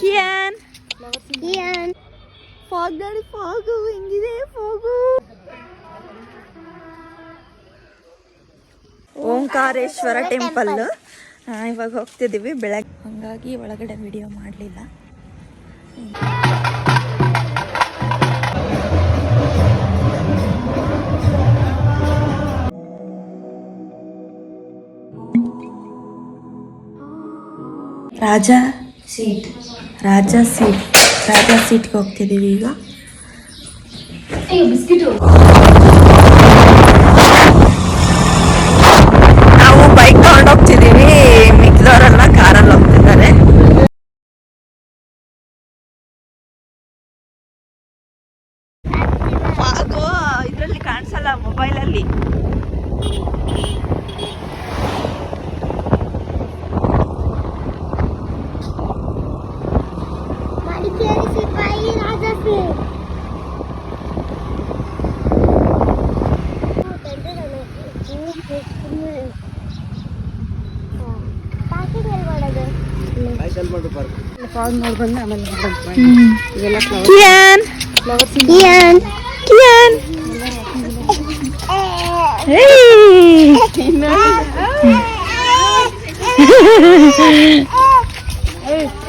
Qian. Fog daddy fog ಹೆಂಗಿದೆ fog Omkareshwara temple ಇವಾಗ ಹೋಗ್ತಿದ್ದೀವಿ ಬೆಳಗ್ಗೆ ಹಾಗಾಗಿ ಒಳಗಡೆ ವಿಡಿಯೋ ಮಾಡಲಿಲ್ಲ. ರಾಜ? ಸೀಟ್ ರಾಜ ಸೀಟ್ ರಾಜ ಸೀಟ್ಗೆ ಹೋಗ್ತಿದ್ದೀವಿ ಈಗ. ನಾವು ಕಿಯಾನ್ ಕಿಯಾನ್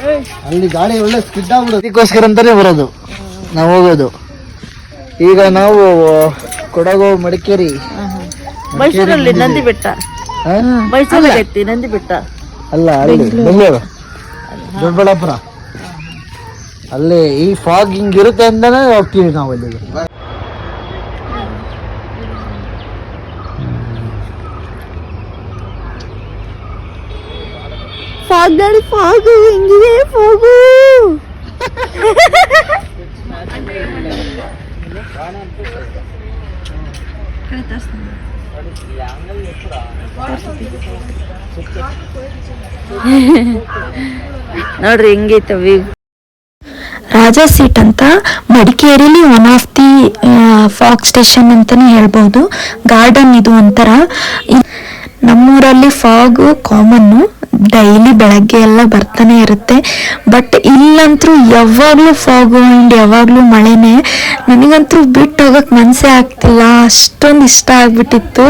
ಏಯ್! ಅಲ್ಲಿ ಗಾಳಿ ಒಳ್ಳೆ ಸ್ಕಿಡ್ ಆಗ್ಬಿಡೋದು ಅದಕ್ಕೋಸ್ಕರ ಅಂತಾನೆ ಬರೋದು. ನಾವು ಹೋಗೋದು. ಈಗ ನಾವು ಕೊಡಗು ಮಡಿಕೇರಿ. ಮೈಸೂರಲ್ಲಿ ನಂದಿ ಬೆಟ್ಟ? ಮೈಸೂರಲ್ಲಿ ನಂದಿ ಬೆಟ್ಟ. ಅಲ್ಲ ಅಲ್ಲಿ ಬೆಂಗಳೂರು. ದೊಡ್ಡಬಳ್ಳಾಪುರ. ಅಲ್ಲಿ ಈ ಫಾಗ್ ಹಿಂಗಿರುತ್ತೆ ಅಂತಾನೆ ಹೋಗ್ತೀವಿ ನಾವು ಅಲ್ಲಿಗೆ. ಫಾಗ್ ಡ್ಯಾಡಿ ಫಾಗು ಹೆಂಗಿದೆ ಫಾಗು ನೋಡ್ರಿ ಹೆಂಗೈತೆ ರಾಜಾ ಸೀಟ್ ಅಂತ ಮಡಿಕೇರಿಲಿ one of the fog station ಅಂತಾನೆ ಹೇಳ್ಬೋದು. ಗಾರ್ಡನ್ ಇದು ಒಂಥರ. ನಮ್ಮೂರಲ್ಲಿ ಫಾಗು ಕಾಮನ್ನು ಡೈಲಿ ಬೆಳಗ್ಗೆ ಎಲ್ಲ ಬರ್ತಾನೆ ಇರುತ್ತೆ. ಬಟ್ ಇಲ್ಲಂತರೂ ಯಾವಾಗಲೂ ಫಾಗು ಆ್ಯಂಡ್ ಯಾವಾಗಲೂ ಮಳೆನೇ ನನಗಂತೂ ಬಿಟ್ಟು ಹೋಗಕ್ಕೆ ಮನಸ್ಸೇ ಆಗ್ತಿಲ್ಲ. ಅಷ್ಟೊಂದು ಇಷ್ಟ ಆಗ್ಬಿಟ್ಟಿತ್ತು.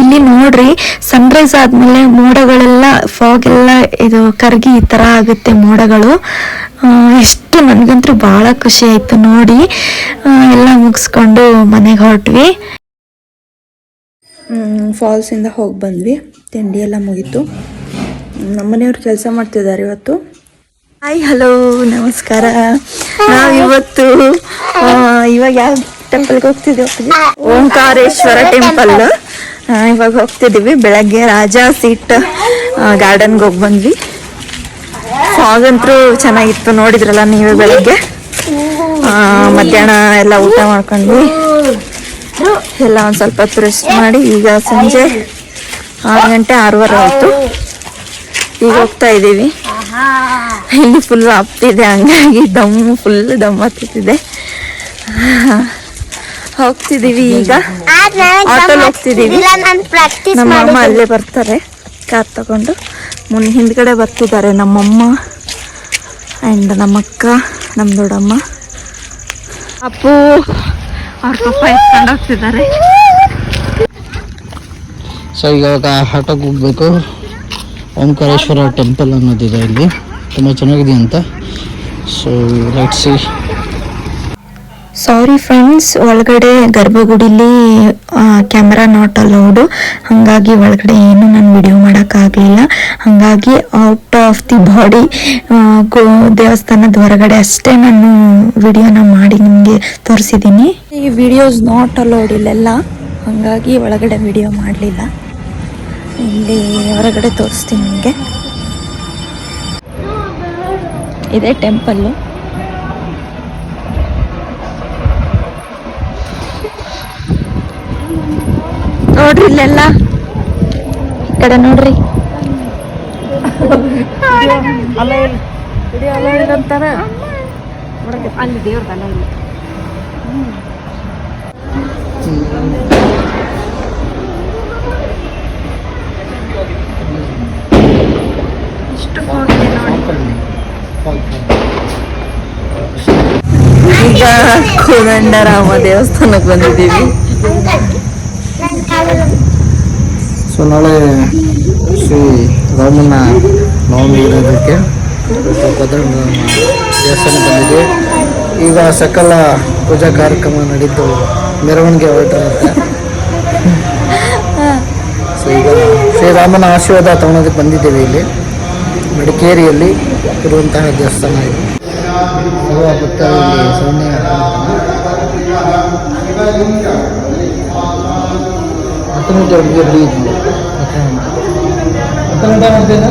ಇಲ್ಲಿ ನೋಡ್ರಿ ಸನ್ರೈಸ್ ಆದಮೇಲೆ ಮೋಡಗಳೆಲ್ಲ ಫಾಗ್ ಎಲ್ಲ ಇದು ಕರಗಿ ಈ ಥರ ಆಗುತ್ತೆ ಮೋಡಗಳು. ಎಷ್ಟು ನನಗಂತೂ ಭಾಳ ಖುಷಿ ಆಯಿತು ನೋಡಿ. ಎಲ್ಲ ಮುಗಿಸ್ಕೊಂಡು ಮನೆಗೆ ಹೊರಟ್ವಿ. ಫಾಲ್ಸಿಂದ ಹೋಗಿ ಬಂದ್ವಿ. ತಿಂಡಿ ಎಲ್ಲ ಮುಗೀತು. ನಮ್ಮನೆಯವ್ರು ಕೆಲಸ ಮಾಡ್ತಿದ್ದಾರೆ ಇವತ್ತು. ಹಾಯ್ ಹಲೋ ನಮಸ್ಕಾರ. ನಾವು ಇವತ್ತು ಆ, ಇವಾಗ ಯಾವ ಟೆಂಪಲ್ಗೆ ಹೋಗ್ತಿದ್ದೀವಿ ಓಂಕಾರೇಶ್ವರ ಟೆಂಪಲ್ ಇವಾಗ ಹೋಗ್ತಿದ್ದೀವಿ. ಬೆಳಗ್ಗೆ ರಾಜ ಸೀಟ್ ಗಾರ್ಡನ್ಗೆ ಹೋಗಿ ಬಂದ್ವಿ. ಫಾಗ್ ಅಂತೂ ಚೆನ್ನಾಗಿತ್ತು ನೋಡಿದ್ರಲ್ಲ ನೀವೇ ಬೆಳಗ್ಗೆ? ಮಧ್ಯಾಹ್ನ ಎಲ್ಲ ಊಟ ಮಾಡ್ಕೊಂಡ್ವಿ. ಎಲ್ಲ ಒಂದು ಸ್ವಲ್ಪ ಹೊತ್ತು ರೆಸ್ಟ್ ಮಾಡಿ ಈಗ ಸಂಜೆ ಆರು ಗಂಟೆ ಆರೂವರೆ ಆಯಿತು. ಈಗ ಹೋಗ್ತಾ ಇದ್ದೀವಿ ಇಲ್ಲಿ ಫುಲ್ ಆಗ್ತಿದೆ ಹಂಗಾಗಿ ದಮ್ ಫುಲ್ ದಮ್ ಹತ್ತಿದೆ ಹೋಗ್ತಿದ್ದೀವಿ ಈಗ. ಆಟೋಲ್ ಹೋಗ್ತಿದ್ದೀವಿ. ನಾನು ಪ್ರಾಕ್ಟೀಸ್ ನಮ್ಮ ಅಮ್ಮ ಅಲ್ಲೇ ಬರ್ತಾರೆ ಕಾರ್ ತಗೊಂಡು. ಮುನ್ ಹಿಂದ್ಗಡೆ ಬರ್ತಿದ್ದಾರೆ ನಮ್ಮಮ್ಮ ಆ್ಯಂಡ್ ನಮ್ಮಕ್ಕ ನಮ್ಮ ದೊಡ್ಡಮ್ಮ. ಅಪ್ಪು ಅವ್ರ ಪಪ್ಪ ಎತ್ಕೊಂಡು ಹೋಗ್ತಿದ್ದಾರೆ. ಸೊ ಇವಾಗ ಆಟೋಗೆ ಹೋಗ್ಬೇಕು. ಓಂಕಾರೇಶ್ವರ ಟೆಂಪಲ್ ಅನ್ನೋದಿದೆ ಇಲ್ಲಿ. ತುಂಬ ಚೆನ್ನಾಗಿದೆ ಅಂತ. So let see sorry friends ಒಳಗಡೆ ಗರ್ಭಗುಡಿಲಿ ಕ್ಯಾಮ್ರಾ ನಾಟ್ ಅಲೌಡು ಹಾಗಾಗಿ ಒಳಗಡೆ ಏನು ನಾನು ವಿಡಿಯೋ ಮಾಡೋಕ್ಕಾಗಲಿಲ್ಲ. ಹಾಗಾಗಿ ಔಟ್ ಆಫ್ ದಿ ಬಾಡಿ ದೇವಸ್ಥಾನದ ಹೊರಗಡೆ ಅಷ್ಟೇ ನಾನು ವಿಡಿಯೋನ ಮಾಡಿ ನಿಮಗೆ ತೋರಿಸಿದ್ದೀನಿ ಈ ವಿಡಿಯೋಸ್ ನಾಟ್ ಅಲೌಡ್ ಇಲ್ಲೆಲ್ಲ. ಹಾಗಾಗಿ ಒಳಗಡೆ ವಿಡಿಯೋ ಮಾಡಲಿಲ್ಲ. ಇಲ್ಲಿ ಹೊರಗಡೆ ತೋರಿಸ್ತೀನಿ ನಿಮಗೆ. ಇದೇ ಟೆಂಪಲ್ಲು ನೋಡ್ರಿ ಇಲ್ಲೆಲ್ಲ? ಈ ಕಡೆ ನೋಡ್ರಿ. ಅಲ್ಲಿ ದೇವ್ರದಲ್ಲ ಇಲ್ಲಿ ಇಷ್ಟು ಫೋನ್ ಇದೆ ನೋಡಿ ಈಗ ಕೋದಂಡರಾಮ ದೇವಸ್ಥಾನಕ್ಕೆ ಬಂದಿದ್ದೀವಿ. ಸೊ ನಾಳೆ ಶ್ರೀ ರಾಮನ ನವಮಿ ಇರೋದಕ್ಕೆ ಕೋದಂಡ ಬಂದಿದೆ ಈಗ ಸಕಲ ಪೂಜಾ ಕಾರ್ಯಕ್ರಮ ನಡೀತು ಮೆರವಣಿಗೆ ಹೊರಟಿರುತ್ತೆ ಸೊ ಈಗ ಶ್ರೀರಾಮನ ಆಶೀರ್ವಾದ ತಗೊಳೋದಕ್ಕೆ ಬಂದಿದ್ದೇವೆ ಇಲ್ಲಿ. ಮಡಿಕೇರಿಯಲ್ಲಿ ಇರುವಂತಹ ದೇವಸ್ಥಾನ ಇದೆ. ಅಲ್ವಾ പത്ത് മിനിറ്റ് അടുത്ത് റീച്ച് പത്ത് മിനിറ്റ് ആകുമ്പോഴത്തേന്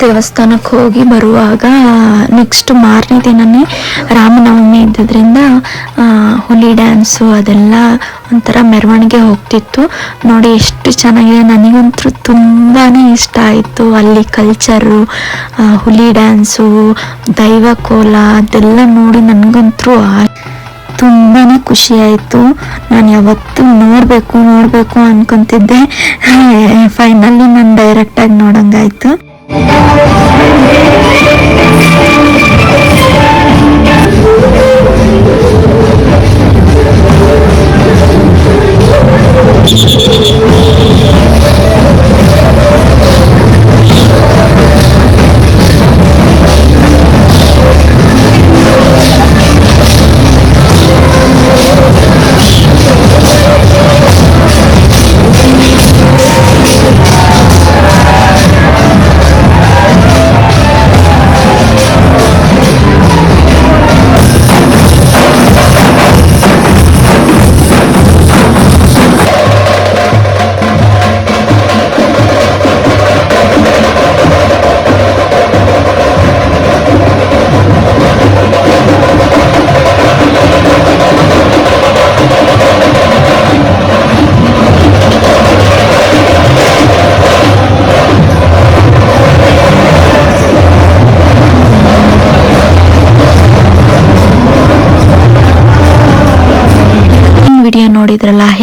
ದೇವಸ್ಥಾನಕ್ಕೆ ಹೋಗಿ ಬರುವಾಗ ನೆಕ್ಸ್ಟ್ ಮಾರನೇ ದಿನನೇ ರಾಮನವಮಿ ಇದ್ದಿದ್ದರಿಂದ ಆ, ಹುಲಿ ಡ್ಯಾನ್ಸು ಅದೆಲ್ಲ ಒಂಥರ ಮೆರವಣಿಗೆ ಹೋಗ್ತಿತ್ತು. ನೋಡಿ ಎಷ್ಟು ಚೆನ್ನಾಗಿದೆ. ನನಗಂತೂ ತುಂಬಾ ಇಷ್ಟ ಆಯಿತು. ಅಲ್ಲಿ ಕಲ್ಚರು ಹುಲಿ ಡ್ಯಾನ್ಸು ದೈವ ಕೋಲ ಅದೆಲ್ಲ ನೋಡಿ ನನಗಂತೂ ತುಂಬಾ ಖುಷಿ ಆಯಿತು. ನಾನು ಯಾವತ್ತೂ ನೋಡಬೇಕು ನೋಡಬೇಕು ಅನ್ಕೊಂತಿದ್ದೆ. ಫೈನಲಿ ನಾನು ಡೈರೆಕ್ಟಾಗಿ ನೋಡಂಗಾಯ್ತು. Thank you.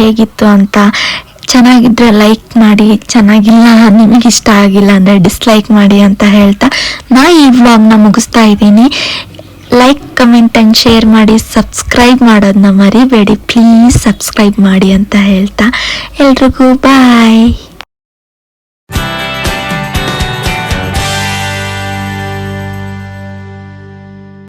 ಹೇಗಿತ್ತು ಅಂತ ಚೆನ್ನಾಗಿದ್ರೆ ಲೈಕ್ ಮಾಡಿ, ಚೆನ್ನಾಗಿಲ್ಲ ನಿಮಗೆ ಇಷ್ಟ ಆಗಿಲ್ಲ ಅಂದರೆ ಡಿಸ್ಲೈಕ್ ಮಾಡಿ ಅಂತ ಹೇಳ್ತಾ ನಾ ಈ ವ್ಲಾಗ್ನ ಮುಗಿಸ್ತಾ ಇದ್ದೀನಿ. ಲೈಕ್ ಕಮೆಂಟ್ ಆ್ಯಂಡ್ ಶೇರ್ ಮಾಡಿ ಸಬ್ಸ್ಕ್ರೈಬ್ ಮಾಡೋದನ್ನ ಮರಿಬೇಡಿ. ಪ್ಲೀಸ್ ಸಬ್ಸ್ಕ್ರೈಬ್ ಮಾಡಿ ಅಂತ ಹೇಳ್ತಾ. ಎಲ್ರಿಗೂ ಬಾಯ್